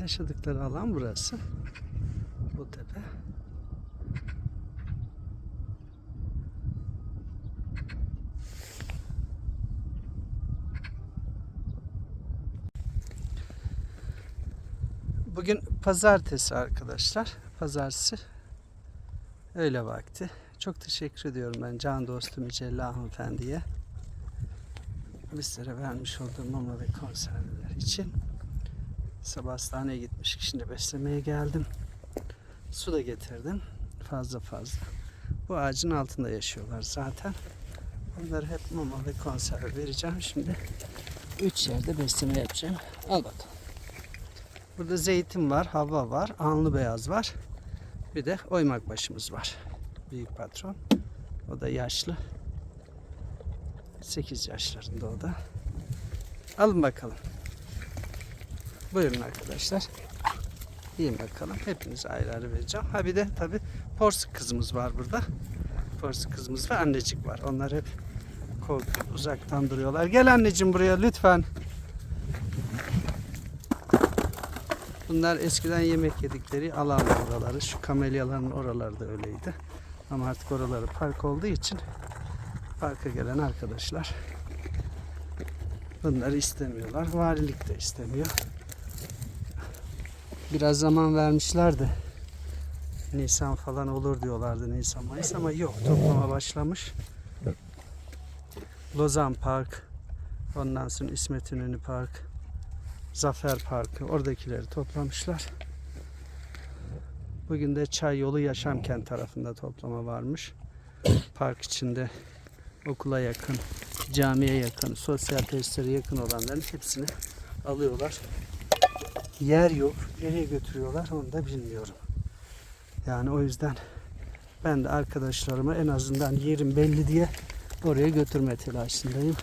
Yaşadıkları alan burası. Bu tepe. Bugün pazartesi arkadaşlar. Pazartesi öğle vakti. Çok teşekkür ediyorum ben can dostum Mücella hanımefendiye. Bizlere vermiş olduğu mama ve konserveler için. Sabah hastaneye gitmiş şimdi beslemeye geldim. Su da getirdim. Fazla fazla. Bu ağacın altında yaşıyorlar zaten. Onları hep mama ve konserve vereceğim. Şimdi üç yerde besleme yapacağım. Al bakalım. Burada zeytin var, hava var, anlı beyaz var. Bir de oymak başımız var. Büyük patron. O da yaşlı. 8 yaşlarında o da. Alın bakalım. Buyurun arkadaşlar. Yiyin bakalım. Hepinize ayrı ayrı vereceğim. Ha bir de tabi porsuk kızımız var burada. Porsuk kızımız ve annecik var. Onlar hep korkup uzaktan duruyorlar. Gel anneciğim buraya lütfen. Bunlar eskiden yemek yedikleri alan oraları. Şu kamelyaların oraları da öyleydi. Ama artık oraları park olduğu için parka gelen arkadaşlar bunları istemiyorlar. Valilik de istemiyor. Biraz zaman vermişler de Nisan falan olur diyorlardı Nisan Mayıs ama yok toplama başlamış. Lozan Park ondan sonra İsmet İnönü Park Zafer Parkı oradakileri toplamışlar. Bugün de Çay Yolu Yaşamkent tarafında toplama varmış. Park içinde okula yakın, camiye yakın, sosyal tesislere yakın olanların hepsini alıyorlar. Yer yok. Nereye götürüyorlar onu da bilmiyorum. Yani o yüzden ben de arkadaşlarıma en azından yerim belli diye oraya götürme telaşındayım.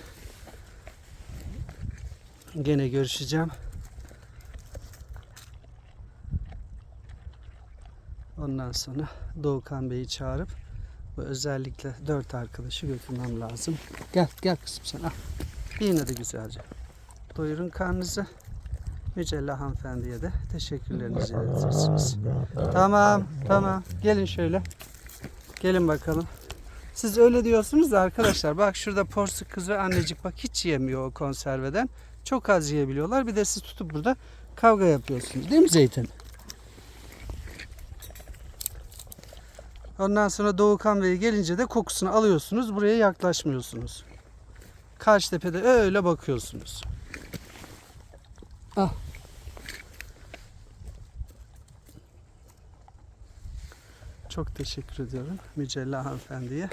Gene görüşeceğim. Ondan sonra Doğukan Bey'i çağırıp bu özellikle dört arkadaşı götürmem lazım. Gel gel kızım sen al. Yine de güzelce. Doyurun karnınızı. Mücella hanımefendiye de teşekkürlerinizi iletirsiniz. Tamam tamam. Gelin şöyle. Gelin bakalım. Siz öyle diyorsunuz da arkadaşlar bak şurada porsuk kız ve annecik bak hiç yemiyor o konserveden. Çok az yiyebiliyorlar. Bir de siz tutup burada kavga yapıyorsunuz. Değil mi Zeytin? Ondan sonra Doğukan Bey gelince de kokusunu alıyorsunuz. Buraya yaklaşmıyorsunuz. Karşı tepede öyle bakıyorsunuz. Al. Çok teşekkür ediyorum Mücella hanımefendiye.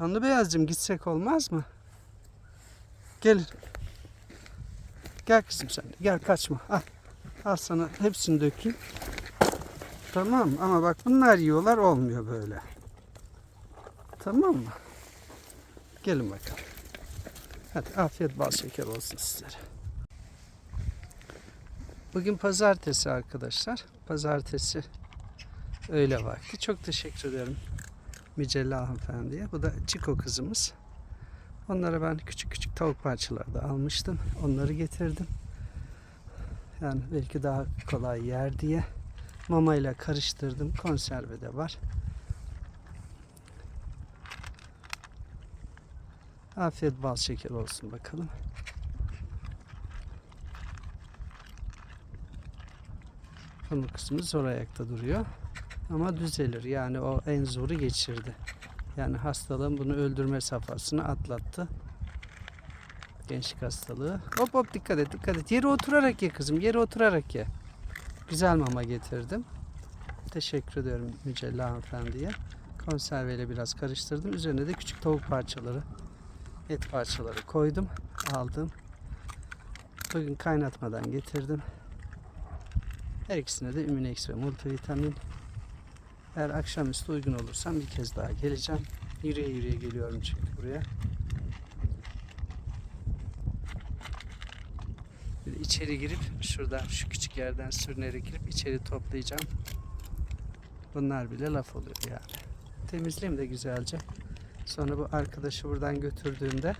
Anlı Beyazcığım gitsek olmaz mı? Gelin. Gel kızım sen de. Gel kaçma. Al. Al sana hepsini dökeyim. Tamam ama bak bunlar yiyorlar olmuyor böyle. Tamam mı? Gelin bakalım. Hadi afiyet bal şeker olsun sizlere. Bugün pazartesi arkadaşlar. Pazartesi öğle vakti. Çok teşekkür ederim Mücella hanımefendiye. Bu da Çiko kızımız. Onlara ben küçük küçük tavuk parçaları da almıştım. Onları getirdim. Yani belki daha kolay yer diye. Mama ile karıştırdım. Konserve de var. Afiyet bal şeker olsun bakalım. Pamuk kısmı zor ayakta duruyor. Ama düzelir. Yani o en zoru geçirdi. Yani hastalığın bunu öldürme safhasını atlattı. Gençlik hastalığı. Hop hop dikkat et dikkat et. Yere oturarak ye kızım. Yere oturarak ye. Güzel mama getirdim. Teşekkür ediyorum Mücella hanımefendiye. Konserveyle biraz karıştırdım. Üzerine de küçük tavuk parçaları, et parçaları koydum. Aldım. Bugün kaynatmadan getirdim. Her ikisine de Immunex ve multivitamin. Eğer akşamüstü uygun olursam bir kez daha geleceğim. Yürüye yürüye geliyorum çünkü buraya. De içeri girip şuradan şu küçük yerden sürünerek girip içeri toplayacağım. Bunlar bile laf oluyor yani. Temizleyeyim de güzelce. Sonra bu arkadaşı buradan götürdüğümde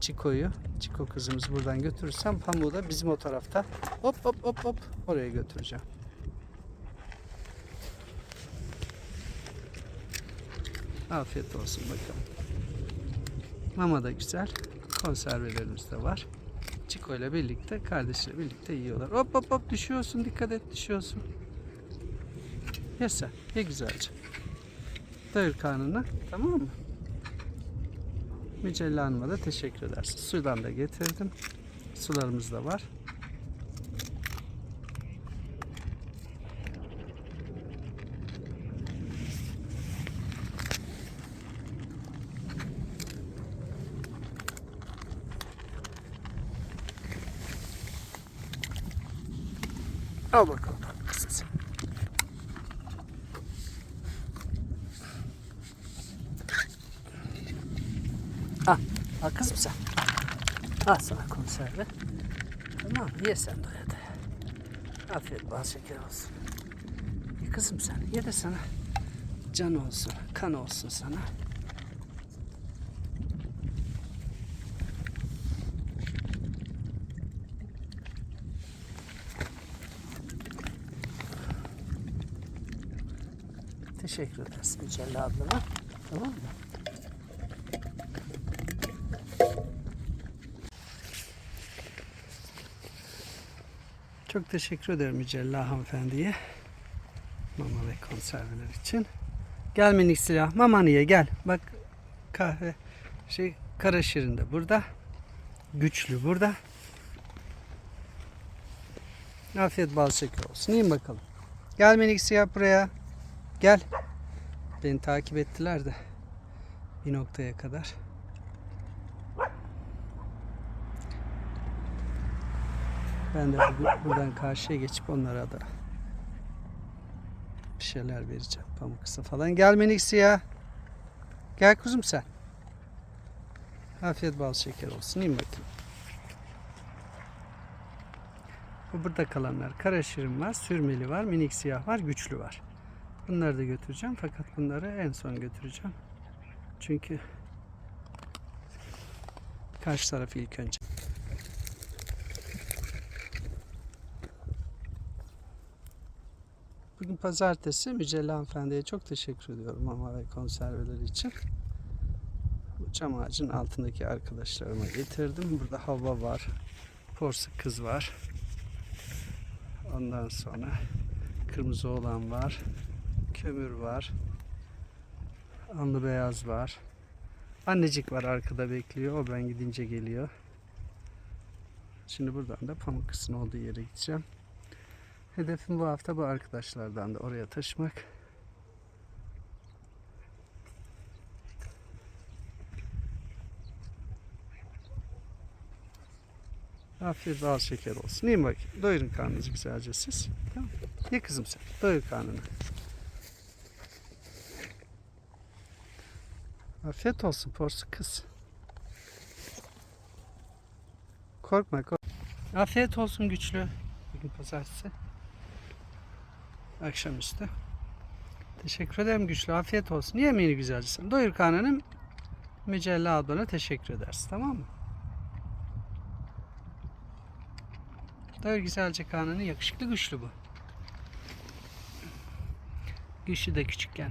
Çiko'yu Çiko kızımızı buradan götürürsem pamuğu da bizim o tarafta hop hop hop hop oraya götüreceğim. Afiyet olsun bakalım. Mama da güzel. Konservelerimiz de var. Çiko ile birlikte, kardeşiyle birlikte yiyorlar. Hop hop hop düşüyorsun, dikkat et düşüyorsun. Ye sen, ye güzelce. Doyur karnını, tamam mı? Mücella Hanım'a da teşekkür edersin. Sudan da getirdim. Sularımız da var. Al bakalım. kızım. Al, al kızım sen. Al sana konserve. Tamam? Ye sen doya doya. Afiyet bal şeker olsun. Ye kızım sen. Ye de sana can olsun, kan olsun sana. Teşekkür ederiz Mücella ablama. Tamam mı? Çok teşekkür ederim Mücella hanımefendiye. Mama ve konserveler için. Gel minik silah. Mamanı ye gel. Bak kahve şey kara şirin burada. Güçlü burada. Afiyet bal şeker olsun. Yiyin bakalım. Gel minik siyah buraya. Gel. Beni takip ettiler de bir noktaya kadar. Ben de bu- buradan karşıya geçip onlara da bir şeyler vereceğim. Pamuk kısa falan. Gel minik siyah. Gel kuzum sen. Afiyet bal şeker olsun. İn bakayım. Bu burada kalanlar. Kara şirin var, sürmeli var, minik siyah var, güçlü var. Bunları da götüreceğim fakat bunları en son götüreceğim. Çünkü karşı tarafı ilk önce. Bugün pazartesi Mücella hanımefendiye çok teşekkür ediyorum mama ve konserveleri için. Bu çam ağacın altındaki arkadaşlarıma getirdim. Burada hava var. Porsuk kız var. Ondan sonra kırmızı olan var. Kömür var. Anlı beyaz var. Annecik var arkada bekliyor. O ben gidince geliyor. Şimdi buradan da pamuk kızın olduğu yere gideceğim. Hedefim bu hafta bu arkadaşlardan da oraya taşımak. Afiyet bal şeker olsun. İyi bakayım. Doyurun karnınızı güzelce siz. Tamam. Ye kızım sen. Doyur karnını. Afiyet olsun porsuk kız. Korkma korkma. Afiyet olsun güçlü. Bugün pazartesi. Akşamüstü. Teşekkür ederim güçlü. Afiyet olsun. Yemeğini güzelce sen. Doyur karnını. Mücella ablana teşekkür edersin. Tamam mı? Doyur güzelce karnını. Yakışıklı güçlü bu. Güçlü de küçükken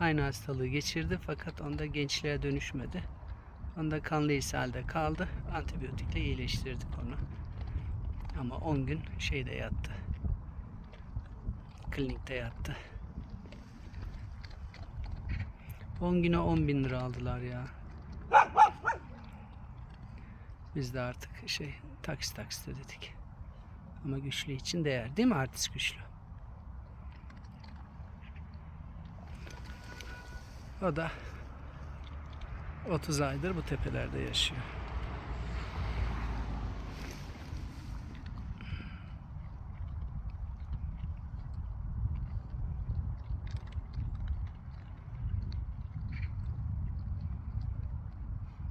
aynı hastalığı geçirdi fakat onda gençliğe dönüşmedi. Onda kanlı ishalde kaldı. Antibiyotikle iyileştirdik onu. Ama 10 gün şeyde yattı. Klinikte yattı. 10 güne 10 bin lira aldılar ya. Biz de artık şey taksit taksit ödedik. Ama güçlü için değer değil mi artist güçlü? O da 30 aydır bu tepelerde yaşıyor.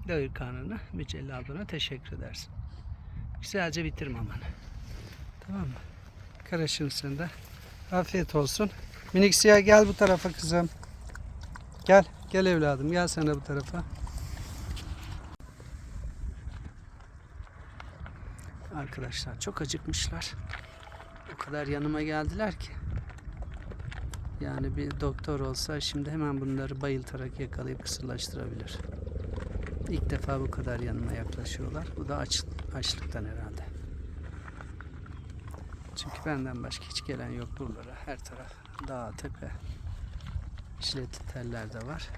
Doyur karnını Mücella ablana teşekkür edersin. Güzelce bitir mamanı. Tamam mı? Karışın sen de. Afiyet olsun. Minik siyah gel bu tarafa kızım. Gel. Gel evladım. Gel sen de bu tarafa. arkadaşlar. Çok acıkmışlar. O kadar yanıma geldiler ki. Yani bir doktor olsa şimdi hemen bunları bayıltarak yakalayıp kısırlaştırabilir. İlk defa bu kadar yanıma yaklaşıyorlar. Bu da aç, açlıktan herhalde. Çünkü benden başka hiç gelen yok buralara. Her taraf dağ, tepe. Jiletli teller de var.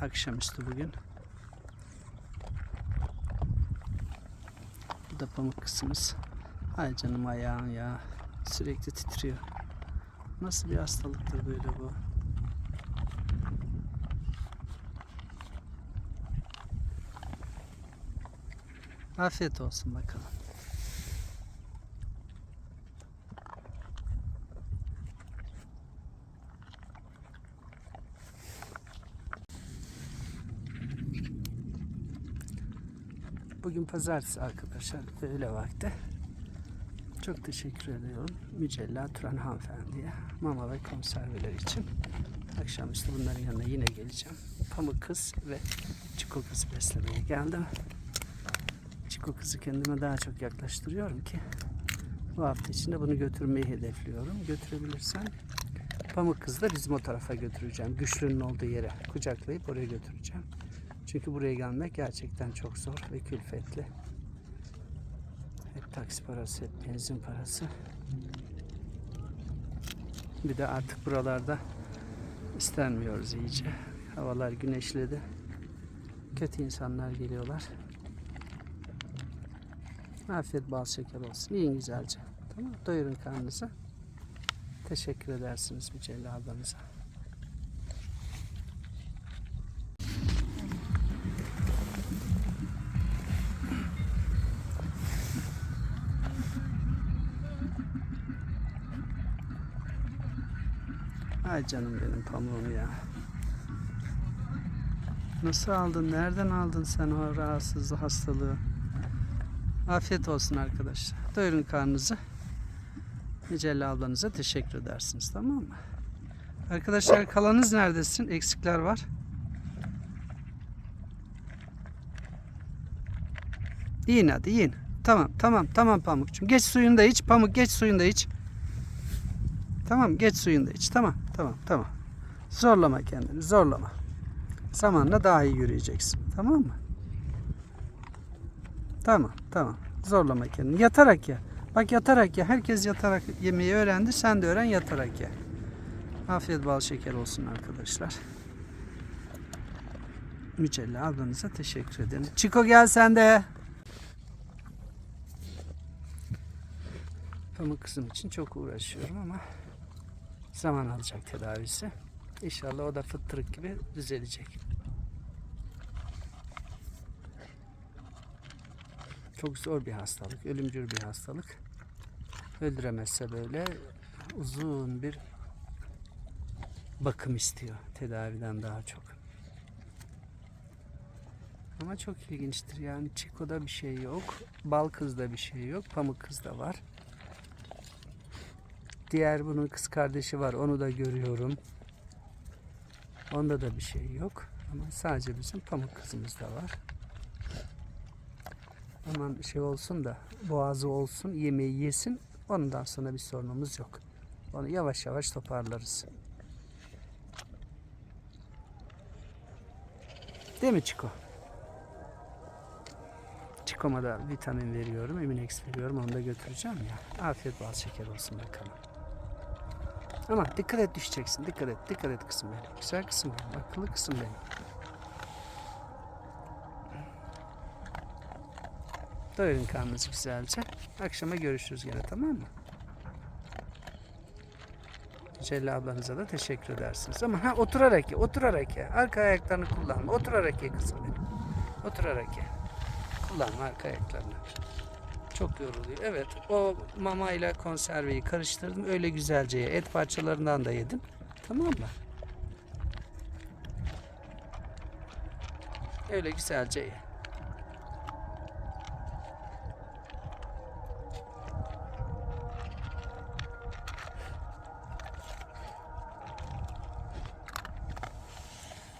Akşamüstü bugün. Bu da pamuk kısmımız. Ay canım ayağın ya. Sürekli titriyor. Nasıl bir hastalıktır böyle bu? Afiyet olsun bakalım. Bugün pazartesi arkadaşlar öğle vakti. Çok teşekkür ediyorum Mücella Turan hanımefendiye mama ve konserveler için. Akşamüstü bunların yanına yine geleceğim. Pamuk kız ve çiko kızı beslemeye geldim. Çiko kızı kendime daha çok yaklaştırıyorum ki bu hafta içinde bunu götürmeyi hedefliyorum. Götürebilirsem Pamuk kızı da bizim o tarafa götüreceğim. Güçlünün olduğu yere kucaklayıp oraya götüreceğim. Çünkü buraya gelmek gerçekten çok zor ve külfetli. Hep taksi parası, hep benzin parası. Bir de artık buralarda istenmiyoruz iyice. Havalar güneşledi. Kötü insanlar geliyorlar. Afiyet bal şeker olsun. Yiyin güzelce. Tamam? Doyurun karnınızı. Teşekkür edersiniz Mücella. Ay canım benim pamuğum ya. Nasıl aldın? Nereden aldın sen o rahatsızlığı, hastalığı? Afiyet olsun arkadaşlar. Doyurun karnınızı. Mücella ablanıza teşekkür edersiniz tamam mı? Arkadaşlar kalanız neredesin? Eksikler var. Yiyin hadi yiyin. Tamam tamam tamam Pamukcuğum. Geç suyunu da iç. Pamuk geç suyunu da iç. Tamam geç suyunu da iç. Tamam tamam tamam. Zorlama kendini zorlama. Zamanla daha iyi yürüyeceksin. Tamam mı? Tamam tamam. Zorlama kendini. Yatarak ye. Bak yatarak ye. Herkes yatarak yemeği öğrendi. Sen de öğren yatarak ye. Afiyet bal şeker olsun arkadaşlar. Mücella ablanıza teşekkür ederim. Çiko gel sen de. Pamuk kızım için çok uğraşıyorum ama zaman alacak tedavisi. İnşallah o da fıttırık gibi düzelecek. Çok zor bir hastalık, ölümcül bir hastalık. Öldüremezse böyle uzun bir bakım istiyor tedaviden daha çok. Ama çok ilginçtir yani Çiko'da bir şey yok, bal kızda bir şey yok, pamuk kızda var. Diğer bunun kız kardeşi var, onu da görüyorum. Onda da bir şey yok. Ama sadece bizim pamuk kızımızda var. Aman şey olsun da boğazı olsun, yemeği yesin. Ondan sonra bir sorunumuz yok. Onu yavaş yavaş toparlarız. Değil mi Çiko? Çiko'ma da vitamin veriyorum, Eminex veriyorum. Onu da götüreceğim ya. Afiyet bal şeker olsun bakalım. Ama dikkat et düşeceksin. Dikkat et. Dikkat et kızım benim. Güzel kızım benim. Akıllı kızım benim. Doyurun karnınızı güzelce. Akşama görüşürüz gene tamam mı? Cella ablanıza da teşekkür edersiniz. Ama ha oturarak ye. Oturarak ye. Arka ayaklarını kullanma. Oturarak ye kızım benim. Oturarak ye. Kullanma arka ayaklarını. Çok yoruluyor. Evet o mama ile konserveyi karıştırdım. Öyle güzelce ye. Et parçalarından da yedim. Tamam mı? Öyle güzelce ye.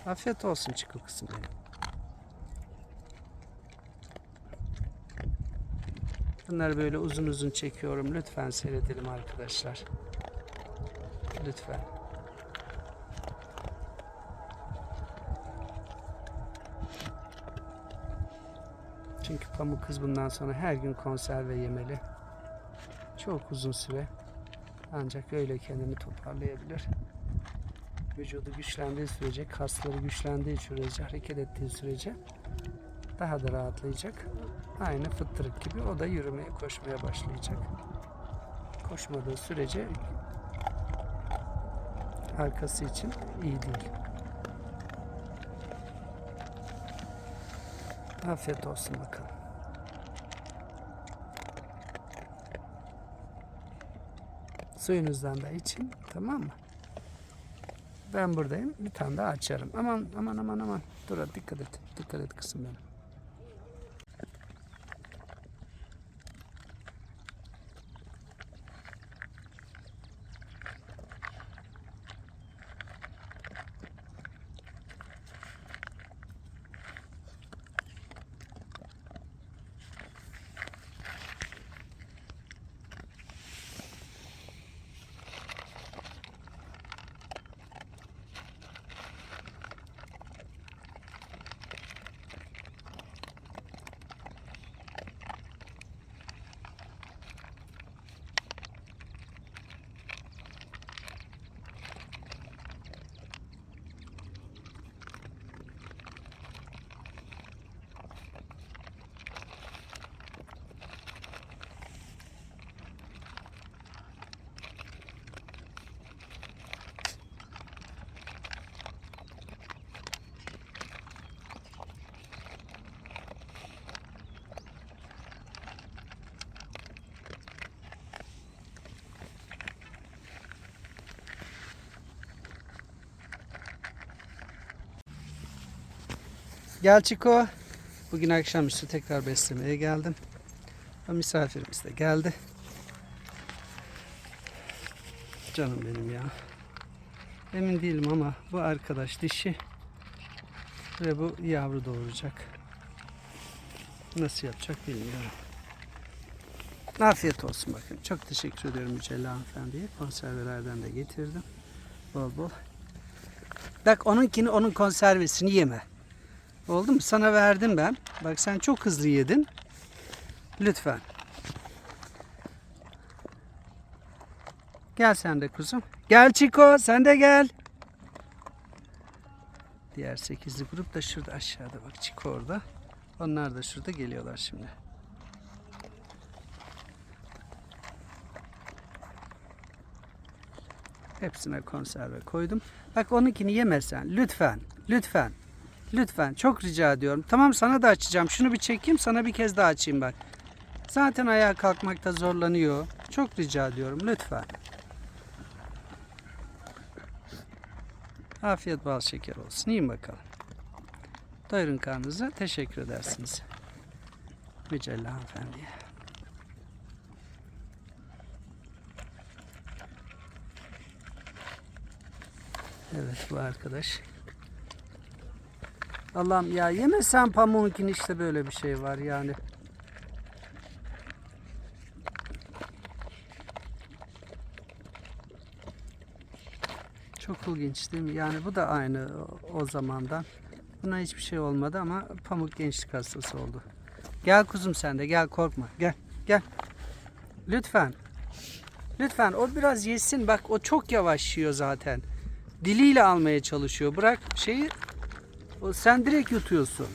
Afiyet olsun Çiko kızım benim. Bunları böyle uzun uzun çekiyorum. Lütfen seyredelim arkadaşlar. Lütfen. Çünkü pamuk kız bundan sonra her gün konserve yemeli. Çok uzun süre. Ancak öyle kendini toparlayabilir. Vücudu güçlendiği sürece, kasları güçlendiği sürece, hareket ettiği sürece daha da rahatlayacak. Aynı fıttırık gibi o da yürümeye, koşmaya başlayacak. Koşmadığı sürece arkası için iyi değil. Afiyet olsun bakalım. Suyunuzdan da için tamam mı? Ben buradayım. Bir tane daha açarım. Aman aman aman aman. Dur dikkat et. Dikkat et kızım benim. Gel Çiko. Bugün akşamüstü tekrar beslemeye geldim. Misafirimiz de geldi. Canım benim ya. Emin değilim ama bu arkadaş dişi ve bu yavru doğuracak. Nasıl yapacak bilmiyorum. Afiyet olsun bakın. Çok teşekkür ediyorum Mücella hanımefendiye. Konservelerden de getirdim. Bol bol. Bak onunkini onun konservesini yeme. Oldu mu? Sana verdim ben. Bak sen çok hızlı yedin. Lütfen. Gel sen de kuzum. Gel Çiko sen de gel. Diğer sekizli grup da şurada aşağıda bak Çiko orada. Onlar da şurada geliyorlar şimdi. Hepsine konserve koydum. Bak onunkini yemesen lütfen. Lütfen. Lütfen çok rica ediyorum. Tamam sana da açacağım. Şunu bir çekeyim sana bir kez daha açayım ben. Zaten ayağa kalkmakta zorlanıyor. Çok rica ediyorum lütfen. Afiyet bal şeker olsun. Yiyin bakalım. Doyurun karnınızı. Teşekkür edersiniz. Mücella hanımefendiye. Evet bu arkadaş. Allah'ım ya yemesen pamuğunkini işte böyle bir şey var yani. Çok ilginç değil mi? Yani bu da aynı o zamandan. Buna hiçbir şey olmadı ama pamuk gençlik hastası oldu. Gel kuzum sen de gel korkma. Gel gel. Lütfen. Lütfen o biraz yesin. Bak o çok yavaş yiyor zaten. Diliyle almaya çalışıyor. Bırak şeyi o sen direkt yutuyorsun.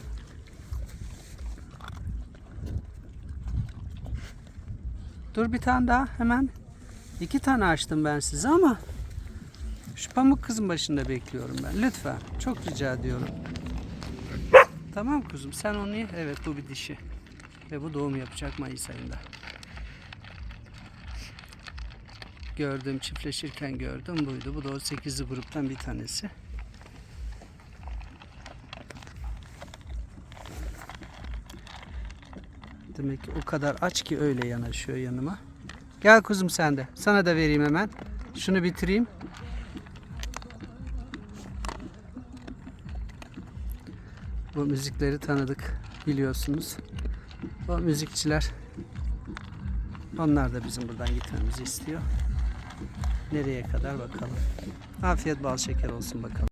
Dur bir tane daha hemen. İki tane açtım ben size ama şu pamuk kızın başında bekliyorum ben. Lütfen. Çok rica ediyorum. Tamam kuzum sen onu ye. Evet bu bir dişi. Ve bu doğum yapacak Mayıs ayında. Gördüğüm çiftleşirken gördüm buydu. Bu da o 8'li gruptan bir tanesi. Demek ki o kadar aç ki öyle yanaşıyor yanıma. Gel kuzum sen de. Sana da vereyim hemen. Şunu bitireyim. Bu müzikleri tanıdık biliyorsunuz. O müzikçiler Onlar da bizim buradan gitmemizi istiyor. Nereye kadar bakalım. Afiyet bal şeker olsun bakalım.